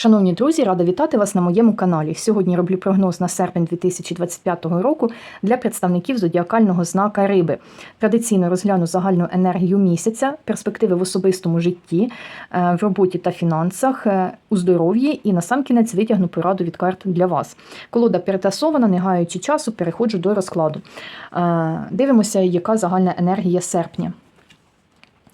Шановні друзі, рада вітати вас на моєму каналі. Сьогодні роблю прогноз на серпень 2025 року для представників зодіакального знака Риби. Традиційно розгляну загальну енергію місяця, перспективи в особистому житті, е, в роботі та фінансах, е, у здоров'ї і насамкінець витягну пораду від карт для вас. Колода перетасована, не гаючи часу, переходжу до розкладу. Е, Дивимося, яка загальна енергія серпня.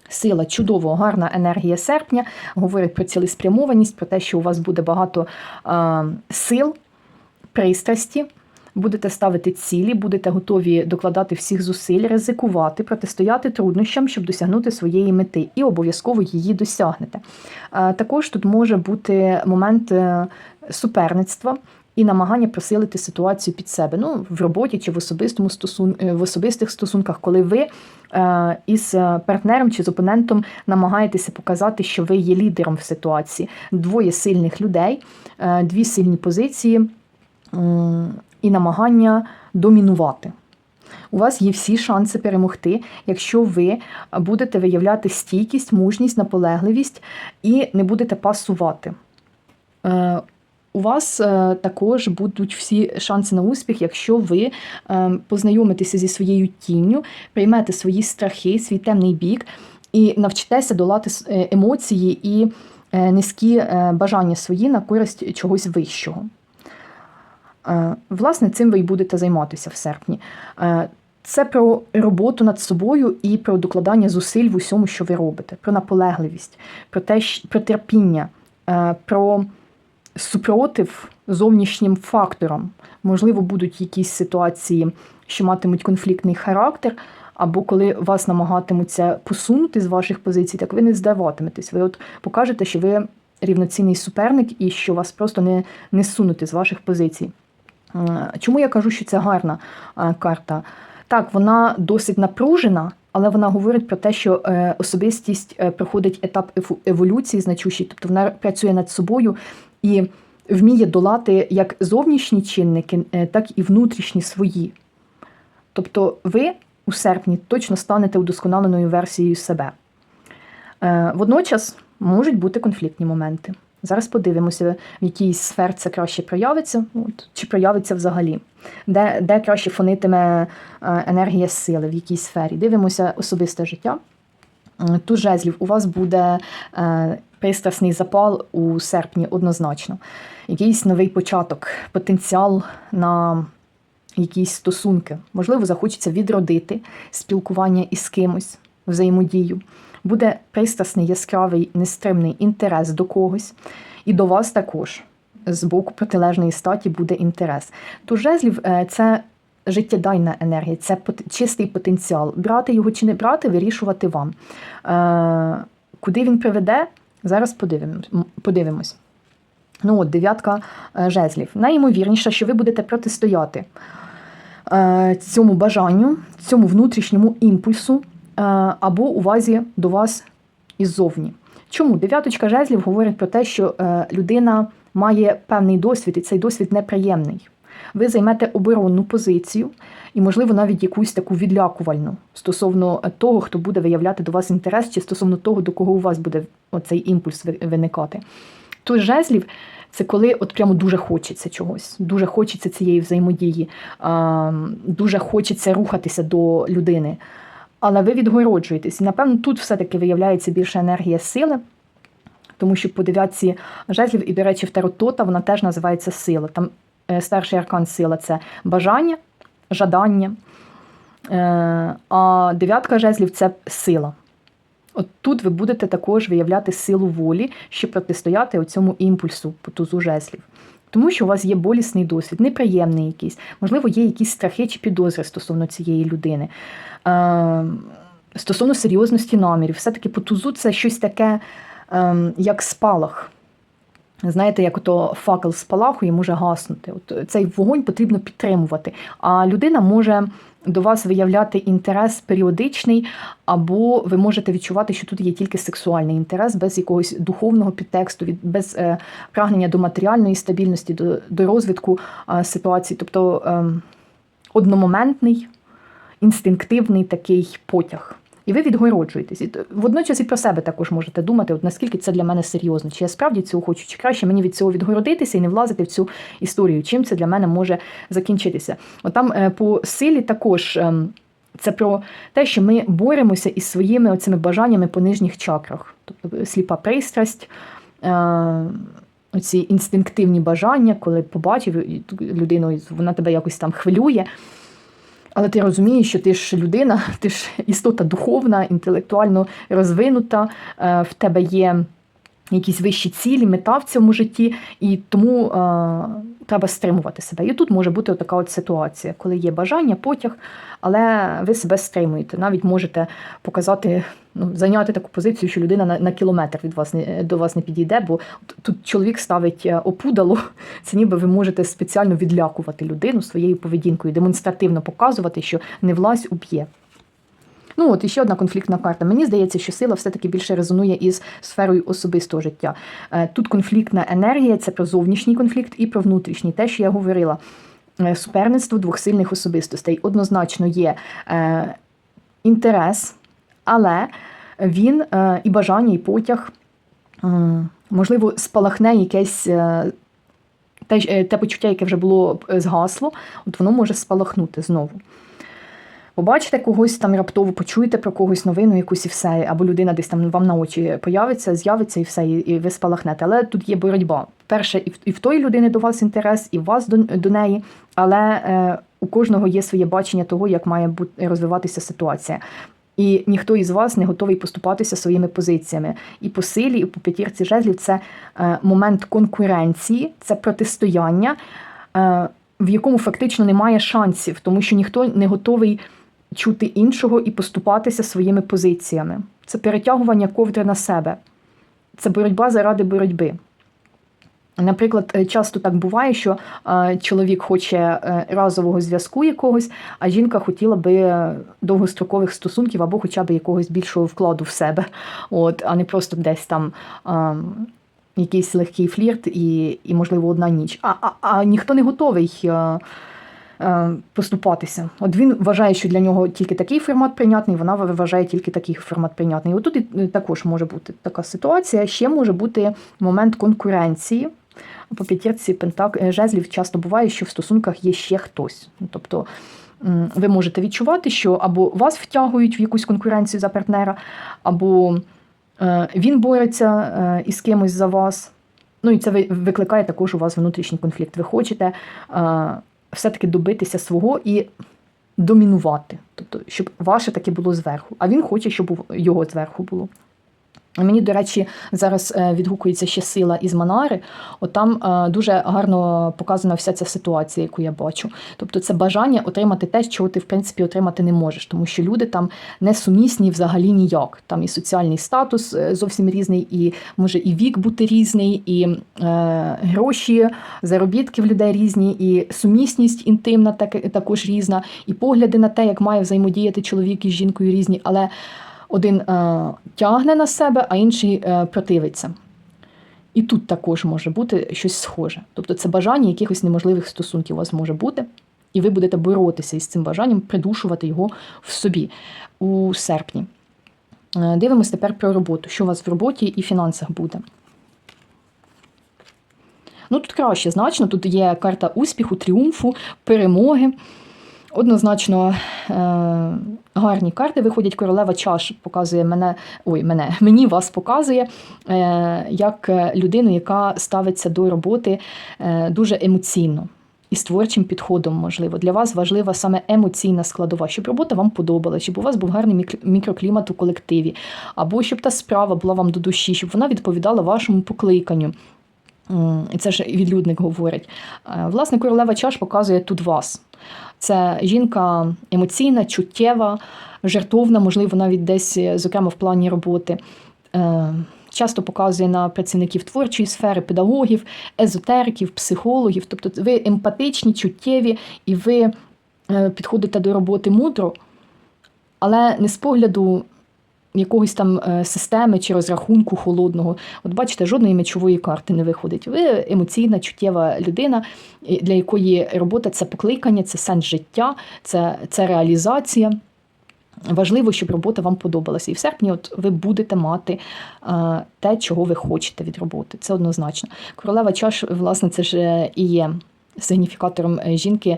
Сила чудово, гарна енергія серпня говорить про цілеспрямованість, про те, що у вас буде багато е, сил, пристрасті, будете ставити цілі, будете готові докладати всіх зусиль, ризикувати, протистояти труднощам, щоб досягнути своєї мети, і обов'язково її досягнете. Е, також тут може бути момент е, суперництва. І намагання просилити ситуацію під себе, ну в роботі чи в особистому стосун... е, в особистих стосунках, коли ви е, із е, партнером чи з опонентом намагаєтеся показати, що ви є лідером в ситуації. Двоє сильних людей, дві сильні позиції і намагання домінувати. У вас є всі шанси перемогти, якщо ви будете виявляти стійкість, мужність, наполегливість і не будете пасувати. У вас е, також будуть всі шанси на успіх, якщо ви е, познайомитеся зі своєю тінню, приймете свої страхи, свій темний бік і навчитеся долати е, емоції і е, низькі бажання свої на користь чогось вищого. Власне, цим ви й будете займатися в серпні. Це про роботу над собою і про докладання зусиль в усьому, що ви робите, про наполегливість, про те, про терпіння, про супротив зовнішнім факторам. Можливо, будуть якісь ситуації, що матимуть конфліктний характер, або коли вас намагатимуться посунути з ваших позицій, так ви не здаватиметесь. Ви от покажете, що ви рівноцінний суперник і що вас просто не, не сунути з ваших позицій. Е, Чому я кажу, що це гарна е, карта? Так, вона досить напружена, але вона говорить про те, що е, особистість проходить етап еволюції значущий, тобто вона працює над собою і вміє долати як зовнішні чинники, е, так і внутрішні свої. Тобто ви у серпні точно станете удосконаленою версією себе. Е, Водночас можуть бути конфліктні моменти. Зараз подивимося, в якій сфері це краще проявиться, от, чи проявиться взагалі, де, де краще фонитиме е, енергія сили, в якій сфері. Дивимося особисте життя. Тут жезлів у вас буде пристрасний запал у серпні однозначно. Якийсь новий початок, потенціал на якісь стосунки. Можливо, захочеться відродити спілкування із кимось, взаємодію. Буде пристрасний, яскравий, нестримний інтерес до когось, і до вас також з боку протилежної статі буде інтерес. Тож жезлів е, це життєдайна енергія, це чистий потенціал. Брати його чи не брати, вирішувати вам. Е, Куди він приведе, зараз подивимось. подивимось. Ну от, дев'ятка е, жезлів. Найімовірніше, що ви будете протистояти е, цьому бажанню, цьому внутрішньому імпульсу е, або увазі до вас іззовні. Чому? Дев'яточка жезлів говорить про те, що людина має певний досвід, і цей досвід неприємний. Ви займете оборонну позицію і, можливо, навіть якусь таку відлякувальну стосовно е, того, хто буде виявляти до вас інтерес, чи стосовно того, до кого у вас буде оцей імпульс виникати. Тут жезлів це коли от прямо дуже хочеться чогось, дуже хочеться цієї взаємодії, дуже хочеться рухатися до людини. Але ви відгороджуєтесь. Напевно, тут все-таки виявляється більше енергія сили, тому що по дев'ятці жезлів, і, до речі, в Таротота вона теж називається сила. Там е, старший аркан сила це бажання, жадання. Е, а дев'ятка жезлів це сила. От тут ви будете також виявляти силу волі, щоб протистояти цьому імпульсу по тузу жезлів. Тому що у вас є болісний досвід, неприємний якийсь, можливо, є якісь страхи чи підозри стосовно цієї людини. Е, стосовно серйозності намірів, все-таки по тузу це щось таке, е, як спалах. Знаєте, як ото факел спалахує, може гаснути. От цей вогонь потрібно підтримувати. А людина може до вас виявляти інтерес періодичний, або ви можете відчувати, що тут є тільки сексуальний інтерес, без якогось духовного підтексту, без е, прагнення до матеріальної стабільності, до, до розвитку е, ситуації. Тобто е, одномоментний, інстинктивний такий потяг. І ви відгороджуєтесь. І водночас і про себе також можете думати, от наскільки це для мене серйозно, чи я справді цього хочу, чи краще мені від цього відгородитися і не влазити в цю історію. Чим це для мене може закінчитися? От там е, по силі також. ем, Це про те, що ми боремося із своїми оцими бажаннями по нижніх чакрах, тобто сліпа пристрасть, е, оці інстинктивні бажання, коли побачив людину, вона тебе якось там хвилює. Але ти розумієш, що ти ж людина, ти ж істота духовна, інтелектуально розвинута, е, в тебе є якісь вищі цілі, мета в цьому житті, і тому е, треба стримувати себе. І тут може бути така от ситуація, коли є бажання, потяг, але ви себе стримуєте. Навіть можете показати, ну, зайняти таку позицію, що людина на, на кілометр від вас не до вас не підійде, бо тут чоловік ставить е, опудало, це ніби ви можете спеціально відлякувати людину своєю поведінкою, демонстративно показувати, що не влазь уб'є. Ну от і ще одна конфліктна карта. Мені здається, що сила все-таки більше резонує із сферою особистого життя. Е, Тут конфліктна енергія це про зовнішній конфлікт і про внутрішній. Те, що я говорила, Е, суперництво двох сильних особистостей. Однозначно є е, інтерес, але він е, і бажання, і потяг, м, можливо, спалахне якесь. е, те, е, те почуття, яке вже було е, згасло, от воно може спалахнути знову. Побачите когось там раптово, почуєте про когось новину, якусь і все, або людина десь там вам на очі появиться, з'явиться і все, і ви спалахнете. Але тут є боротьба. Перше, і в, і в тої людини до вас інтерес, і в вас до, до неї, але е, у кожного є своє бачення того, як має бути розвиватися ситуація. І ніхто із вас не готовий поступатися своїми позиціями. І по силі, і по п'ятірці жезлів це е, момент конкуренції, це протистояння, е, в якому фактично немає шансів, тому що ніхто не готовий чути іншого і поступатися своїми позиціями. Це перетягування ковдри на себе, це боротьба заради боротьби. Наприклад, е, часто так буває, що е, чоловік хоче е, разового зв'язку якогось, а жінка хотіла би довгострокових стосунків або хоча б якогось більшого вкладу в себе, от, а не просто десь там. е, Якийсь легкий флірт і, і можливо, одна ніч. А, а, а ніхто не готовий поступатися. От він вважає, що для нього тільки такий формат прийнятний, вона вважає тільки такий формат прийнятний. Отут і е, також може бути така ситуація. Ще може бути момент конкуренції. По п'ятірці пентак е, жезлів часто буває, що в стосунках є ще хтось. Ну, Тобто ви можете відчувати, що або вас втягують в якусь конкуренцію за партнера, або е, він бореться е, із кимось за вас. Ну і це ви- викликає також у вас внутрішній конфлікт. Ви хочете е, все-таки добитися свого і домінувати, тобто, щоб ваше таке було зверху, а він хоче, щоб його зверху було. Мені, до речі, зараз е, відгукується ще сила із Манари. От там е, дуже гарно показана вся ця ситуація, яку я бачу. Тобто, це бажання отримати те, чого ти в принципі отримати не можеш, тому що люди там не сумісні взагалі ніяк. Там і соціальний статус е, зовсім різний, і може і вік бути різний, і е, гроші, заробітки в людей різні, і сумісність інтимна так, також різна, і погляди на те, як має взаємодіяти чоловік із жінкою різні. Але один е, тягне на себе, а інший е, противиться. І тут також може бути щось схоже. Тобто це бажання якихось неможливих стосунків у вас може бути, і ви будете боротися із цим бажанням, придушувати його в собі у серпні. Е, Дивимось тепер про роботу. Що у вас в роботі і фінансах буде? Ну, тут краще значно. Тут є карта успіху, тріумфу, перемоги. Однозначно е, гарні карти виходять. Королева чаш показує мене, ой, мене, мені вас показує е, як людину, яка ставиться до роботи е, дуже емоційно. І з творчим підходом, можливо, для вас важлива саме емоційна складова, щоб робота вам подобалася, щоб у вас був гарний мікроклімат у колективі, або щоб та справа була вам до душі, щоб вона відповідала вашому покликанню. І це ж відлюдник говорить. Власне, королева чаш показує тут вас. Це жінка емоційна, чуттєва, жертовна, можливо, навіть десь, зокрема, в плані роботи. Е, Часто показує на працівників творчої сфери, педагогів, езотериків, психологів. Тобто ви емпатичні, чуттєві, і ви е, підходите до роботи мудро, але не з погляду якогось там е, системи чи розрахунку холодного. От бачите, жодної мечової карти не виходить. Ви емоційна, чуттєва людина, для якої робота це покликання, це сенс життя, це, це реалізація. Важливо, щоб робота вам подобалася. І в серпні от ви будете мати е, те, чого ви хочете від роботи. Це однозначно. Королева чаш, власне, це ж і є сигніфікатором жінки, е,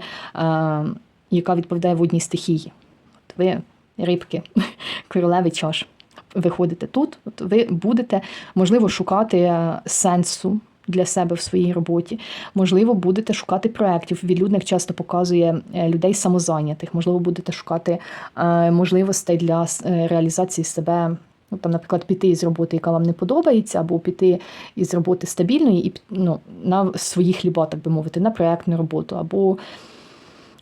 яка відповідає водній стихії. От ви рибки, королеви чаш. Виходите тут, от ви будете, можливо, шукати е, сенсу для себе в своїй роботі. Можливо, будете шукати проєктів. Відлюдник часто показує е, людей самозайнятих. Можливо, будете шукати е, можливостей для реалізації себе. Ну, там, наприклад, піти із роботи, яка вам не подобається, або піти із роботи стабільної і ну, на свої хліба, так би мовити, на проєктну роботу, або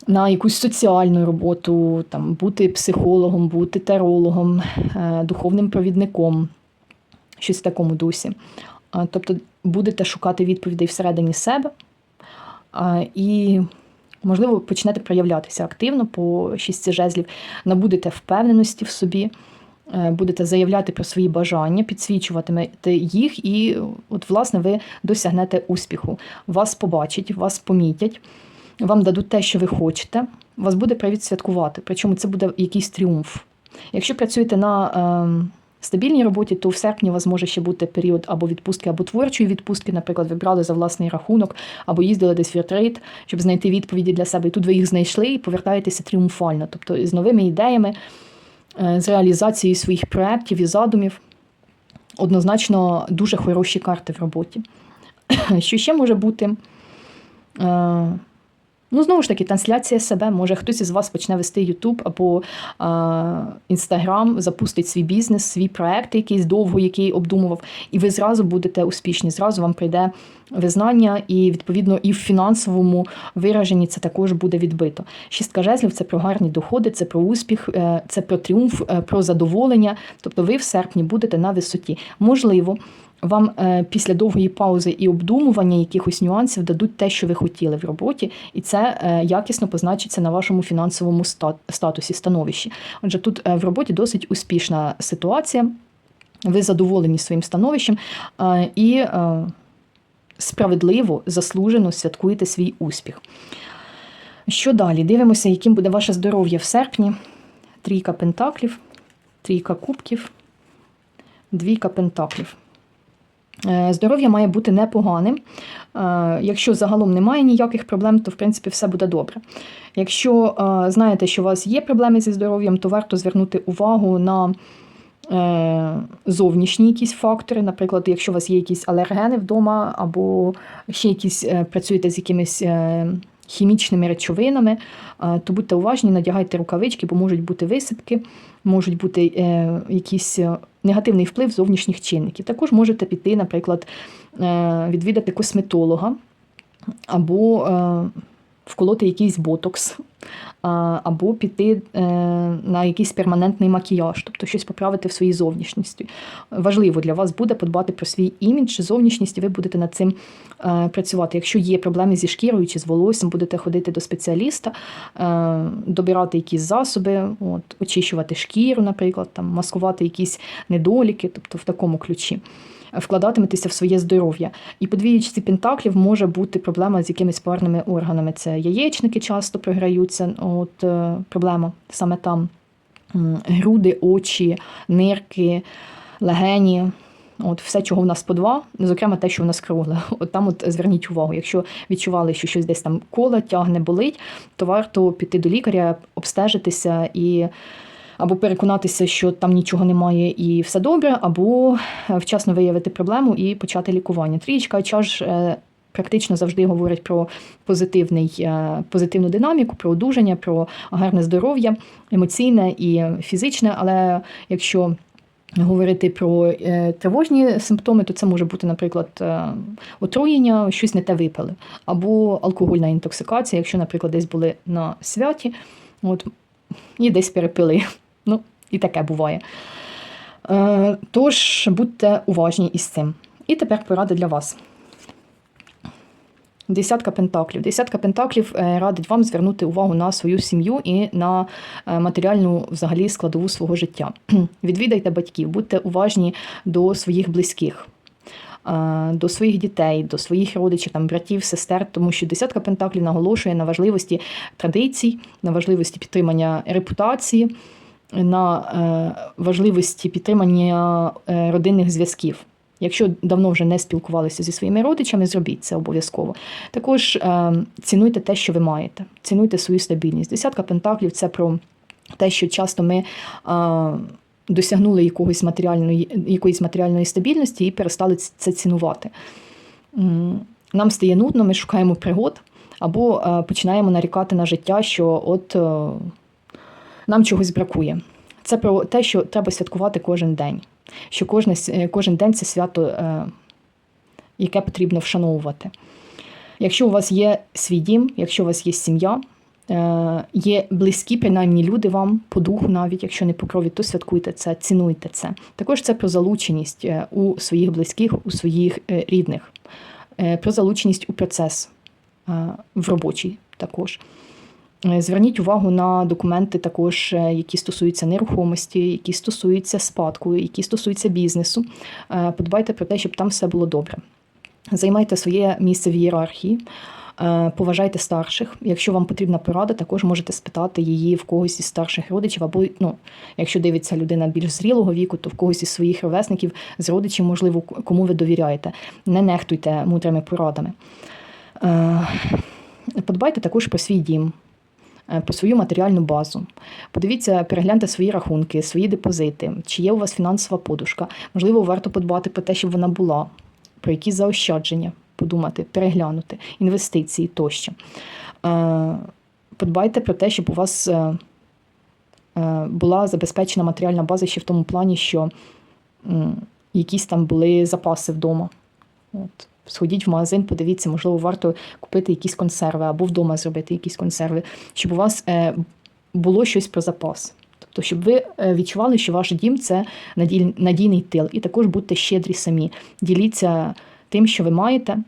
на якусь соціальну роботу, там, бути психологом, бути тарологом, е, духовним провідником, щось в такому дусі. Тобто будете шукати відповідей всередині себе і, можливо, почнете проявлятися активно по шістці жезлів, набудете впевненості в собі, е, будете заявляти про свої бажання, підсвічуватимете їх, і, от, власне, ви досягнете успіху. Вас побачать, вас помітять, вам дадуть те, що ви хочете, вас буде привід святкувати. Причому це буде якийсь тріумф. Якщо працюєте на ем, стабільній роботі, то в серпні у вас може ще бути період або відпустки, або творчої відпустки. Наприклад, ви брали за власний рахунок, або їздили десь в ретрит, щоб знайти відповіді для себе. І тут ви їх знайшли і повертаєтеся тріумфально, тобто з новими ідеями, е, з реалізацією своїх проєктів і задумів. Однозначно дуже хороші карти в роботі. Що ще може бути? Ну, знову ж таки, трансляція себе. Може, хтось із вас почне вести YouTube або Інстаграм, запустить свій бізнес, свій проект, якийсь довго, який обдумував, і ви зразу будете успішні. Зразу вам прийде визнання, і відповідно і в фінансовому вираженні це також буде відбито. Шістка жезлів це про гарні доходи, це про успіх, е, це про тріумф, е, про задоволення. Тобто, ви в серпні будете на висоті. Можливо. Вам е, після довгої паузи і обдумування якихось нюансів дадуть те, що ви хотіли в роботі, і це е, якісно позначиться на вашому фінансовому статусі, становищі. Отже, тут е, в роботі досить успішна ситуація. Ви задоволені своїм становищем і справедливо, заслужено святкуєте свій успіх. Що далі? Дивимося, яким буде ваше здоров'я в серпні. Трійка пентаклів, трійка кубків, двійка пентаклів. Е, Здоров'я має бути непоганим. Е, Якщо загалом немає ніяких проблем, то в принципі все буде добре. Якщо е, знаєте, що у вас є проблеми зі здоров'ям, то варто звернути увагу на зовнішні якісь фактори. Наприклад, якщо у вас є якісь алергени вдома, або ще якісь працюєте з якимись. Хімічними речовинами, е, то будьте уважні, надягайте рукавички, бо можуть бути висипки, можуть бути е, якийсь е, негативний вплив зовнішніх чинників. Також можете піти, наприклад, відвідати косметолога або вколоти якийсь ботокс, або піти е, на якийсь перманентний макіяж, тобто щось поправити в своїй зовнішності. Важливо для вас буде подбати про свій імідж, зовнішність, і ви будете над цим е, працювати. Якщо є проблеми зі шкірою чи з волоссям, будете ходити до спеціаліста, е, добирати якісь засоби, от, очищувати шкіру, наприклад, там, маскувати якісь недоліки, тобто в такому ключі. Вкладатиметеся в своє здоров'я. І по двієчці пентаклів може бути проблема з якимись парними органами. Це яєчники часто програються. От е, проблема саме там груди, очі, нирки, легені. От все, чого в нас по два, зокрема те, що в нас кругле. От там от зверніть увагу, якщо відчували, що щось десь там коле, тягне, болить, то варто піти до лікаря, обстежитися і або переконатися, що там нічого немає і все добре, або е, вчасно виявити проблему і почати лікування. Трієчка чаш е, практично завжди говорить про позитивний, е, позитивну динаміку, про одужання, про гарне здоров'я, емоційне і фізичне. Але якщо говорити про тривожні симптоми, то це може бути, наприклад, отруєння, щось не те випили, або алкогольна інтоксикація, якщо, наприклад, десь були на святі, от, і десь перепили. І таке буває. Е, Тож будьте уважні із цим. І тепер порада для вас. Десятка пентаклів. Десятка пентаклів е, радить вам звернути увагу на свою сім'ю і на е, матеріальну взагалі складову свого життя. Відвідайте батьків, будьте уважні до своїх близьких. До своїх дітей, до своїх родичів, там братів, сестер, тому що десятка пентаклів наголошує на важливості традицій, на важливості підтримання репутації, на е, важливості підтримання е, родинних зв'язків. Якщо давно вже не спілкувалися зі своїми родичами, зробіть це обов'язково. Також е, цінуйте те, що ви маєте, цінуйте свою стабільність. Десятка пентаклів це про те, що часто ми. Досягнули якогось матеріальної, якоїсь матеріальної стабільності і перестали це цінувати. Нам стає нудно, ми шукаємо пригод або починаємо нарікати на життя, що от нам чогось бракує. Це про те, що треба святкувати кожен день, що кожне, с- е, кожен день це свято, е, яке потрібно вшановувати. Якщо у вас є свій дім, якщо у вас є сім'я, е, є близькі, принаймні люди вам по духу, навіть якщо не по крові, то святкуйте це, цінуйте це. Також це про залученість у своїх близьких, у своїх рідних, про залученість у процес в робочий також. Е, Зверніть увагу на документи, також, е, які стосуються нерухомості, які стосуються спадку, які стосуються бізнесу. Е, Подбайте про те, щоб там все було добре. Займайте своє місце в ієрархії, поважайте старших. Якщо вам потрібна порада, також можете спитати її в когось із старших родичів, або ну, якщо дивиться людина більш зрілого віку, то в когось із своїх ровесників, з родичів, можливо, кому ви довіряєте. Не нехтуйте мудрими порадами. Подбайте також про свій дім, е, про свою матеріальну базу. Подивіться, перегляньте свої рахунки, свої депозити, чи є у вас фінансова подушка. Можливо, варто подбати про те, щоб вона була, про якісь заощадження, подумати, переглянути, інвестиції тощо. Е, Подбайте про те, щоб у вас е, була забезпечена матеріальна база ще в тому плані, що якісь там були запаси вдома. От. Сходіть в магазин, подивіться, можливо, варто купити якісь консерви або вдома зробити якісь консерви, щоб у вас е, було щось про запас. Тобто, щоб ви е, відчували, що ваш дім це надій- надійний тил. І також будьте щедрі самі. Діліться тим, що ви маєте,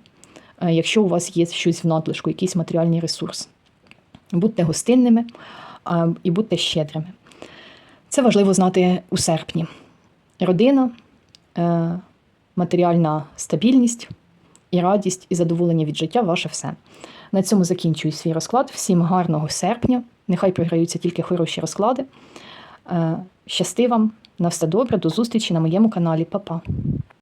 е, якщо у вас є щось в надлишку, якийсь матеріальний ресурс. Будьте гостинними і будьте щедрими. Це важливо знати у серпні. Родина, матеріальна стабільність і радість, і задоволення від життя ваше все. На цьому закінчую свій розклад. Всім гарного серпня. Нехай програються тільки хороші розклади. Е, Щасти вам, на все добре, до зустрічі на моєму каналі. Па-па.